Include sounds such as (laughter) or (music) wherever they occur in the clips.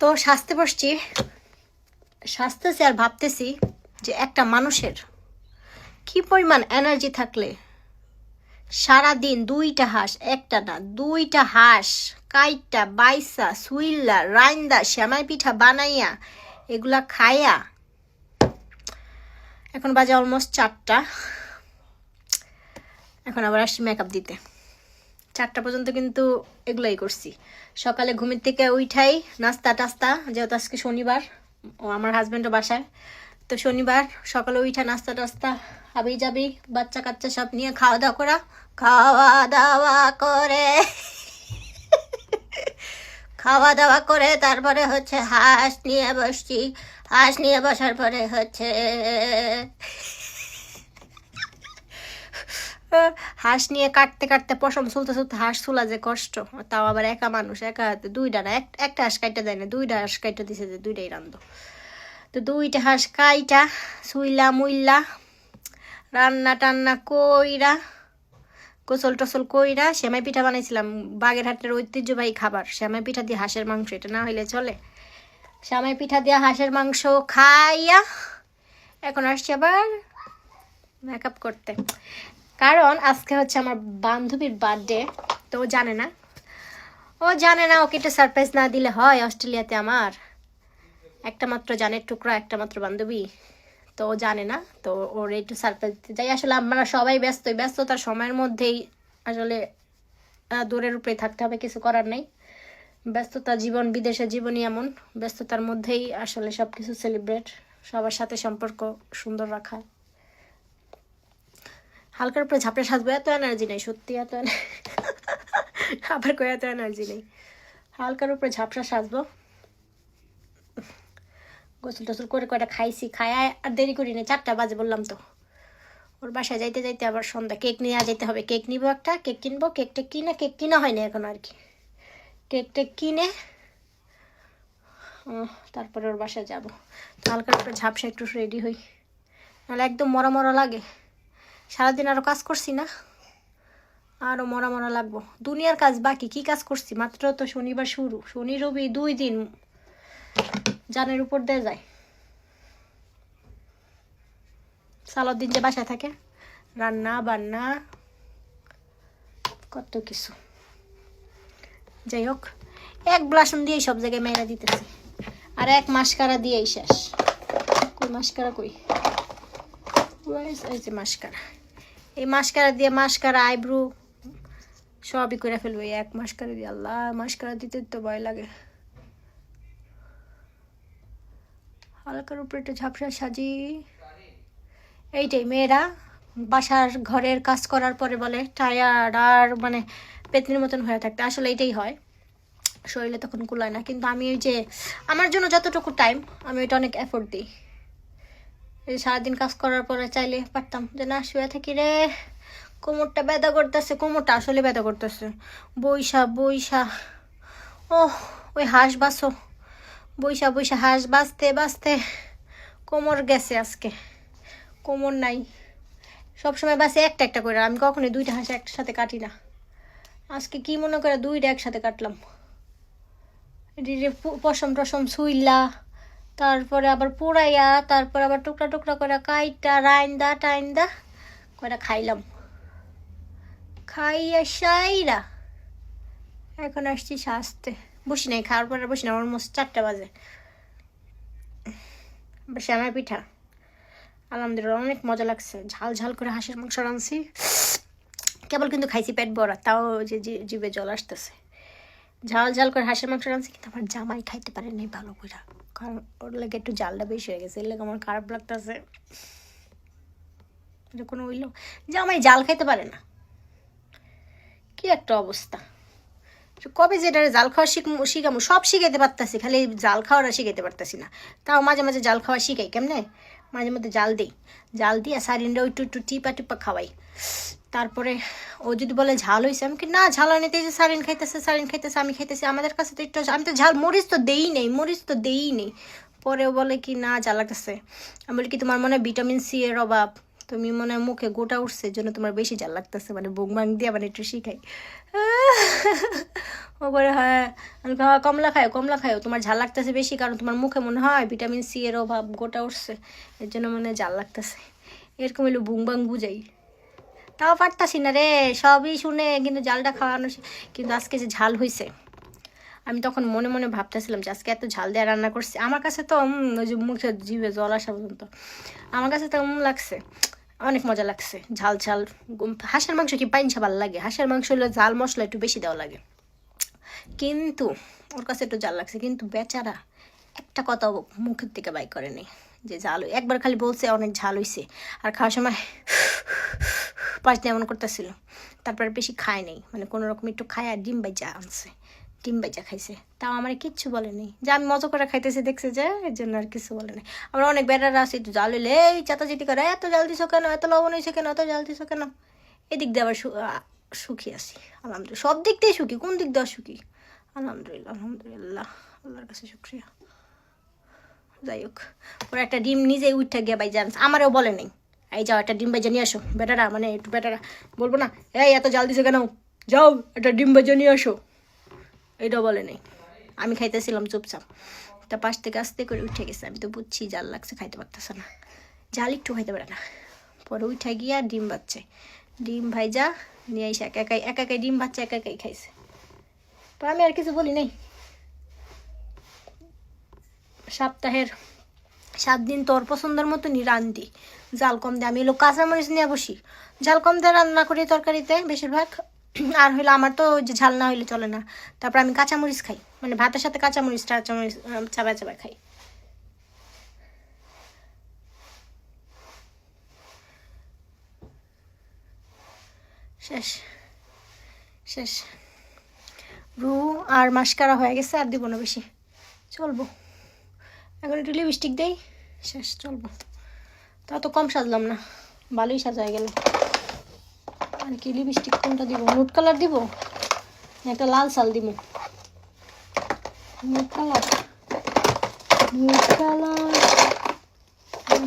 তো সাজতে বসছি। সাজতেছি আর ভাবতেছি যে একটা মানুষের কি পরিমাণ এনার্জি থাকলে সারা দিন দুইটা হাঁস, একটা না, দুইটা হাঁস, কাইটটা, বাইসা, সুইল্লা, রাইন্দা, শ্যামাই পিঠা বানাইয়া, এগুলা খাইয়া, এখন বাজে অলমোস্ট চারটা। এখন আবার আসছি মেকআপ দিতে। চারটা পর্যন্ত কিন্তু এগুলাই করছি। সকালে ঘুমের থেকে উঠাই নাস্তা টাস্তা, যেহেতু আজকে শনিবার, ও আমার হাজব্যান্ডও বাসায়। তো শনিবার সকালে উঠা নাস্তা টাস্তা হাবি যাবি বাচ্চা কাচ্চা সব নিয়ে খাওয়া দাওয়া করা। খাওয়া দাওয়া করে। খাওয়া দাওয়া করে, তারপরে হচ্ছে হাঁস নিয়ে বসছি। হাঁস নিয়ে বসার পরে হচ্ছে হাঁস নিয়ে কাটতে কাটতে পশম চলতে চলতে হাঁস চুলা যে কষ্ট। তাও আবার একা মানুষ, একা হাতে দুইটা না, এক- একটা হাঁস কাইটা দেয় না, দুইটা হাঁস কাইটা দিছে যে দুইটাই রান্ধো। তো দুইটা হাঁস কাইটা সুইলা মুইলা, রান্না টান্না কইরা, গোসল টসল কইরা সেমাই পিঠা বানাইছিলাম। বাগেরহাটের ঐতিহ্যবাহী খাবার, সেমাই পিঠা দিয়ে হাঁসের মাংস, এটা না হইলে চলে। সেমাই পিঠা দিয়ে হাঁসের মাংস খাইয়া, এখন আসছি আবার মেকআপ করতে। কারণ আজকে হচ্ছে আমার বান্ধবীর বার্থডে তো জানে না। ও জানে না, ওকে একটু সারপ্রাইজ না দিলে হয় অস্ট্রেলিয়াতে আমার। একটা মাত্র জানের টুকরা, একটা মাত্র বান্ধবী, তো ও জানে না, তো ওর একটু সারপ্রাইজ দিতে যাই আসলে আমরা সবাই ব্যস্ত ব্যস্ততার সময়ের মধ্যেই আসলে দূরের উপরে থাকতে হবে, কিছু করার নেই। ব্যস্ততা জীবন বিদেশের জীবনই এমন। ব্যস্ততার মধ্যেই আসলে সব কিছু সেলিব্রেট সবার সাথে সম্পর্ক সুন্দর রাখা। হালকার উপরে ঝাপড়ে সাজবো এত এনার্জি নেই, সত্যি এত (laughs) আবার কই এত এনার্জি নেই। হালকার উপরে ঝাপসা সাজবো গোসল টোসল করে কয়টা খাইছি খায় আর দেরি করি না, চারটা বাজে বললাম তো। ওর বাসায় যাইতে যাইতে আবার সন্ধ্যা, কেক নিয়ে যেতে হবে, কেক নিব একটা, কেক কিনবো কেকটা কিনে, কেক কিনা হয়নি এখন আর কি। কেকটা কিনে তারপরে ওর বাসায় যাব। হালকার উপরে ঝাপসা একটু রেডি হই। নাহলে একদম মরা মরা লাগে। সারাদিন আরও কাজ করছি না। আরও মরা মরা লাগবো। দুনিয়ার কাজ বাকি, কি কাজ করছি? মাত্র তো শনিবার শুরু। শনি, রবি দুই দিন জানের উপর দিয়ে যায়। সালাদ দিন যে বাসায় থাকে, রান্না, বান্না, কত কিছু। যাই হোক, এক ব্লাসন দিয়েই সব জায়গায় মেয়েরা দিতেছে। আর এক মাসকারা দিয়েই শেষ। কই মাসকারা কই? এই যে মাসকারা। এই মাসকারা দিয়ে মাসকারা আইব্রু সবই করে ফেলব, এই এক মাসকারা দিয়ে। আল্লাহ মাসকারা দিতে তো ভয় লাগে। হালকার উপরে একটু ঝাপসা সাজি। এইটাই মেয়েরা বাসার ঘরের কাজ করার পরে বলে টায়ার আর মানে পেতনির মতন হয়ে থাকতে। আসলে এটাই হয়। শরীরে তখন কুলায় না। কিন্তু আমি ওই যে, আমার জন্য যতটুকু টাইম আমি ওইটা অনেক এফোর্ট দিই। এই সারাদিন কাজ করার পরে চাইলে পারতাম। যে, না, শুয়ে থাকি রে। কোমরটা ব্যথা করতেছে, কোমরটা আসলে ব্যথা করতেছে। বৈশা বৈশা ও ওই হাঁস বাসো বৈশা বৈশা হাঁস বাঁচতে বাঁচতে কোমর গেছে আজকে। কোমর নাই। সবসময় বাসে একটা একটা করে। আমি কখনোই দুইটা হাঁস একসাথে কাটি না। আজকে কি মনে করে দুইটা একসাথে কাটলাম। পশম টসম ছুইলা। তারপরে আবার পোড়াইয়া, তারপরে আবার টুকরা টুকরা করে কাইটা, রাইন্দা টাইন্দা করে খাইলাম। খাইয়া সাইরা এখন আসছি সাজতে। বসি নাই, খাওয়ার পরে বসি না অলমোস্ট চারটা বাজে। আমার পিঠা। আলহামদুলিল্লাহ, অনেক মজা লাগছে। ঝাল ঝাল করে হাঁসের মাংস রাঁধছি। কেবল কিন্তু খাইছি পেট ভরা, তাও যে জিভে জল আসতেছে। ঝাল ঝাল করে হাঁসের মাংস রাঁধছি, কিন্তু আমার জামাই খাইতে পারেনি ভালো করে কারণ ওর লাগে একটু জালটা বেশি হয়ে গেছে, এর লাগে আমার খারাপ লাগতেছে। কোনো যে আমায় জাল খাইতে পারে না। কি একটা অবস্থা। কবে যেটা জাল খাওয়া শিখ, শিখামো, সব শিখাইতে পারতাছি, খালি জাল খাওয়াটা শিখাইতে পারতাছি না। তাও মাঝে মাঝে জাল খাওয়া শিখাই কেমনে? মাঝে মধ্যে জাল দিই। জাল দিয়ে সারিনটা ওইটু একটু টিপা টিপা খাওয়াই। তারপরে ও যদি বলে ঝাল হয়েছে আমি কি না, ঝাল আনিতে যে সারিন খাইতেছে সারিন খাইতেছে, আমি খাইতেছি, আমাদের কাছে তো একটু আমি তো ঝাল, মরিচ তো দেই নেই, মরিচ তো দেই নেই। পরে বলে কি, না, ঝাল গেছে আমি বলি কি, তোমার মনে ভিটামিন সি এর অভাব? তুমি মনে হয় মুখে গোটা উঠছে জন্য তোমার বেশি জাল লাগতেছে মানে বুক মাং দিয়ে মানে একটু শিখাই। ও করে হ্যাঁ আমি হ্যাঁ কমলা খাও কমলা খাও তোমার ঝাল লাগতেছে বেশি, কারণ তোমার মুখে মনে হয় ভিটামিন সি এর অভাব, গোটা উঠছে, এর জন্য মনে হয় জাল লাগতেছে। এরকম হলো বুং বাং বুঝাই। তাও পারতাছি না রে, সবই শুনে কিন্তু জালটা খাওয়ানো কিন্তু আজকে যে ঝাল হয়েছে আমি তখন মনে মনে ভাবতেছিলাম যে আজকে এত ঝাল দেওয়া রান্না করছি। আমার কাছে তো ওই যে মুখে জিভে জল আসা পর্যন্ত, আমার কাছে তো লাগছে। অনেক মজা লাগছে। ঝাল ঝাল হাঁসের মাংস কি পাইনছা ভালো লাগে? হাঁসের মাংস হলে ঝাল মশলা একটু বেশি দেওয়া লাগে। কিন্তু ওর কাছে একটু জাল লাগছে। কিন্তু বেচারা একটা কথা মুখের থেকে বাই করে নেই, যে ঝাল একবার খালি বলছে, অনেক ঝাল হইছে। আর খাওয়ার সময় পাঁচ দিয়ে এমন করতেছিল। তারপর বেশি খায় নেই। মানে কোনো রকম একটু খায় আর ডিম বাইজা আনছে। ডিম বাইজা খাইছে। তাও আমার কিচ্ছু বলেনি। যে আমি মজা করে খাইতেছি, দেখছে যে এর জন্য আর কিছু বলেনি আমরা অনেক বেটারা আছি, একটু জাল হইলে, এই চাতাচিটি করে, এত জাল দিছো কেন? এত লবণ হয়েছে কেন? এত জাল দিছো কেন? এদিক দিয়ে আবার সুখী আছি। আলহামদুলিল্লাহ। সব দিক দিয়ে সুখী, কোন দিক দিয়ে সুখী আলহামদুলিল্লাহ আলহামদুলিল্লাহ। আল্লাহর কাছে শুক্রিয়া। যাই হোক, ওরা একটা ডিম নিজেই উঠে গিয়ে বাই জানস আমারও বলে নেই। এই যাও, একটা ডিম বাজে নিয়ে আসো। বেটারা মানে একটু বেটারা বলব না, এই, এত জাল দিছে কেন? যাও, একটা ডিম বাজে নিয়ে আসো। এটাও বলে নেই। আমি খাইতেছিলাম চুপচাপ। তা পাশ থেকে আস্তে করে উঠে গেছে। আমি তো বুঝছি জাল লাগছে, খাইতে পারতেছে না। জাল একটু খাইতে পারে না। পরে উঠে গিয়া ডিম বাচ্চে ডিম ভাইজা নিয়ে এসে একা একাই একা একাই ডিম বাচ্চা একা একাই খাইছে। তো আমি আর কিছু বলি নাই। সপ্তাহের সাত দিন তোর পছন্দের মতনই রান্ধি। জাল কম দিয়ে আমি এলো কাঁচামরিচ নিয়ে বসি। জাল কম দিয়ে রান্না করি তরকারিতে বেশিরভাগ। আর হইল আমার তো যে ঝাল না হইলে চলে না। তারপর আমি কাঁচামরিচ খাই। মানে ভাতের সাথে কাঁচামরিচ টাচামরিচ আহ, চাবায় চাবায় খাই। শেষ। শেষ। রু আর মাস্কারা হয়ে গেছে আর দিব না বেশি। চলবো। এখন একটু লিপস্টিক দেই। শেষ চলবো। তা তো কম সাজলাম না। ভালোই সাজায় গেল। আর কি লিপস্টিক কোনটা দিব? নুট কালার দিব? একটা লাল শাল দিব। নুট কালার নুট কালার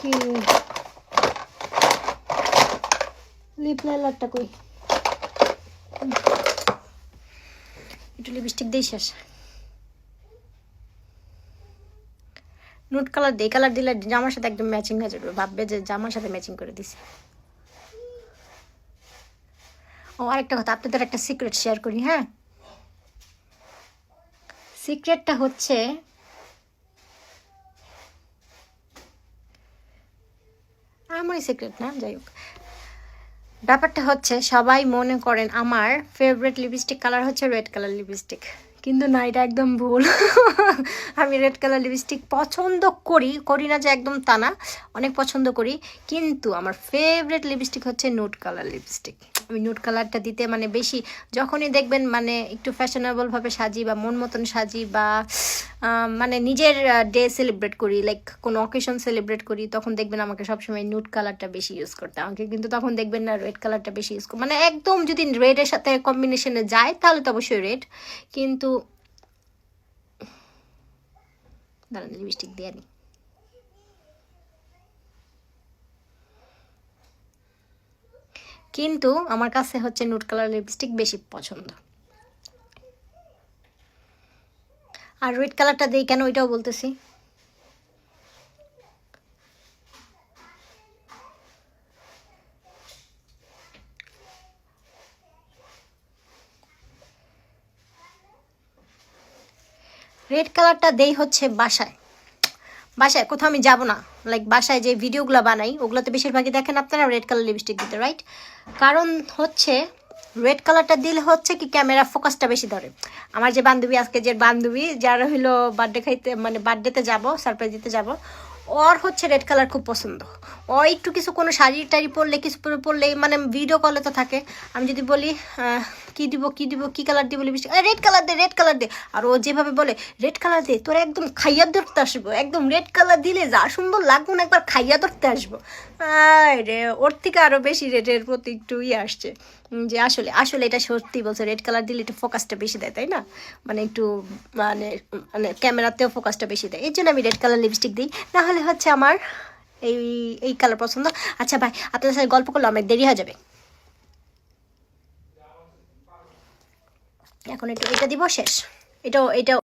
কি লিপ লাইলারটা কই? একটু লিপস্টিক দিই শেষ। নুট কালার দিয়ে কালার দিলে জামার সাথে একদম ম্যাচিং হয়ে যাবে। ভাববে যে জামার সাথে ম্যাচিং করে দিছি। ও, আরেকটা কথা, আপনাদের একটা সিক্রেট শেয়ার করি হ্যাঁ? সিক্রেটটা হচ্ছে, আমারই সিক্রেট না, যাই হোক। ব্যাপারটা হচ্ছে, সবাই মনে করেন আমার ফেভারিট লিপস্টিক কালার হচ্ছে রেড কালার লিপস্টিক কিন্তু না, এটা একদম ভুল। (laughs) আমি রেড কালার লিপস্টিক পছন্দ করি করি না যে একদম তা না, অনেক পছন্দ করি। কিন্তু আমার ফেভারিট লিপস্টিক হচ্ছে নুট কালার লিপস্টিক আমি নুট কালারটা দিতে মানে বেশি যখনই দেখবেন মানে একটু ফ্যাশনেবলভাবে সাজি বা মন মতন সাজি বা মানে নিজের ডে সেলিব্রেট করি লাইক কোনো অকেশন সেলিব্রেট করি, তখন দেখবেন আমাকে সবসময় নুট কালারটা বেশি ইউজ করতে আমাকে কিন্তু তখন দেখবেন না রেড কালারটা বেশি ইউজ মানে একদম যদি রেডের সাথে কম্বিনেশনে যায়, তাহলে তো অবশ্যই রেড কিন্তু দাঁড়ান লিপস্টিক দিয়ে কিন্তু আমার কাছে হচ্ছে নুট কালার লিপস্টিক বেশি পছন্দ। আর রেড কালারটা দিই কেন ওইটাও বলতেছি? রেড কালারটা দেই হচ্ছে বাসায়। বাসায়, কোথাও আমি যাব না। লাইক বাসায় যে ভিডিওগুলো বানাই, ওগুলোতে বেশিরভাগই দেখেন আপনারা রেড কালার লিপস্টিক দিতে রাইট কারণ হচ্ছে রেড কালারটা দিলে হচ্ছে কি ক্যামেরা ফোকাসটা বেশি ধরে। আমার যে বান্ধবী, আজকে যে বান্ধবী, যারা হইল বার্থডে খাইতে মানে বার্থডেতে যাব সারপ্রাইজ দিতে যাব ওর হচ্ছে রেড কালার খুব পছন্দ। ও একটু কিছু কোনো শাড়ি টাড়ি পরলে, কিছু পরে পরলে মানে ভিডিও কলে তো থাকে। আমি যদি বলি কি দিব কি দিব, কি কালার দিব লিপস্টিক রেড কালার দে রেড কালার দে। আর ও যেভাবে বলে রেড কালার দে, তোর একদম খাইয়া ধরতে আসব, একদম রেড কালার দিলে যা সুন্দর লাগবো না একবার খাইয়া ধরতে আসব। রে, ওর থেকে আরও বেশি রেডের প্রতি একটু ইয়ে আসছে। যে আসলে আসলে এটা সত্যি বলছে রেড কালার দিলে একটু ফোকাসটা বেশি দেয়, তাই না? মানে একটু মানে মানে ক্যামেরাতেও ফোকাসটা বেশি দেয়। এর জন্য আমি রেড কালার লিপস্টিক দিই। নাহলে হচ্ছে আমার এই এই কালার পছন্দ। আচ্ছা ভাই আপনার সাথে গল্প করলে অনেক দেরি হয়ে যাবে। এখন একটু এটা দিব, শেষ। এটাও এটা